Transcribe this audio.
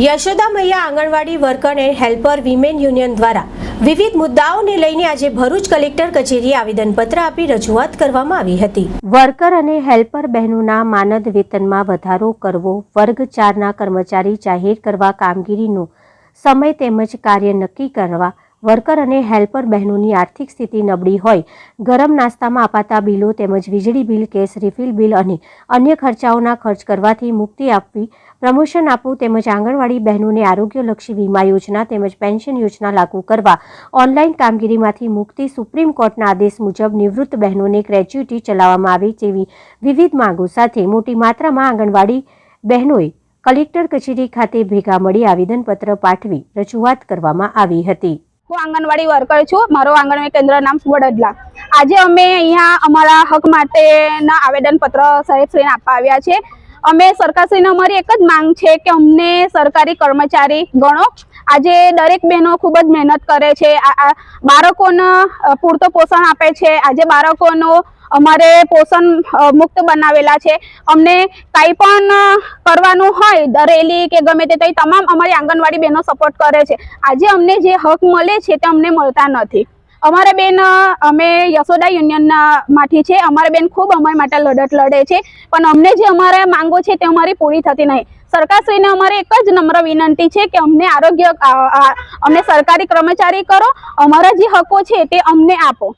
Yashoda Maiya anganwadi worker and helper women union દ્વારા વિવિધ મુદ્દાઓને લઈને આજે ભરૂચ કલેક્ટર કચેરીએ આવેદનપત્ર આપી રજૂઆત કરવામાં આવી હતી. વર્કર અને હેલ્પર બહેનોના માનદ વેતનમાં વધારો કરવો, વર્ગ ચારના કર્મચારી જાહેર કરવા કામગીરીનો સમય તેમજ કાર્ય નક્કી કરવા વર્કર અને હેલ્પર બહેનોની આર્થિક સ્થિતિ નબળી હોય. ગરમ નાસ્તામાં અપાતા બિલો તેમજ વીજળી બિલ, કેસ રિફિલ બિલ અને અન્ય ખર્ચાઓના ખર્ચ કરવાથી મુક્તિ આપવી, પ્રમોશન આપવું તેમજ આંગણવાડી બહેનોને આરોગ્યલક્ષી વીમા યોજના તેમજ પેન્શન યોજના લાગુ કરવા, ઓનલાઈન કામગીરીમાંથી મુક્તિ સુપ્રીમ કોર્ટના આદેશ મુજબ નિવૃત્ત બહેનોને ગ્રેચ્યુટી ચલાવવામાં આવે તેવી વિવિધ માંગો સાથે મોટી માત્રામાં આંગણવાડી બહેનોએ કલેક્ટર કચેરી ખાતે ભેગા મળી આવેદનપત્ર પાઠવી રજૂઆત કરવામાં આવી હતી. હું આંગણવાડી વર્કર છું. મારું આંગણવાડી કેન્દ્ર નામ વડદલા આજે અમે અહીંયા અમારા હક માટેના આવેદનપત્ર સાહેબશ્રીને આપવા આવ્યા છે. અમે સરકારશ્રીને અમારી એક જ માંગ છે કે અમને સરકારી કર્મચારી ગણો. આજે દરેક બહેનો ખૂબ જ મહેનત કરે છે. બાળકોને પૂરતો પોષણ આપે છે. આજે બાળકોનો અમારે પોષણ મુક્ત બનાવેલા છે. અમને કાંઈ પણ કરવાનું હોય, દરેલી કે ગમે તે તમામ અમારી આંગણવાડી બહેનો સપોર્ટ કરે છે. આજે અમને જે હક મળે છે તે અમને મળતા નથી. અમારે બેન અમે યશોદા યુનિયનના માંથી છે. અમારા બેન ખૂબ અમારી માટે લડત લડે છે. પણ અમને જે અમારા માંગો છે તે અમારી પૂરી થતી નહીં. સરકારશ્રીને અમારે એક જ નમ્ર વિનંતી છે કે અમને આરોગ્ય અમને સરકારી કર્મચારી કરો. અમારા જે હકો છે તે અમને આપો.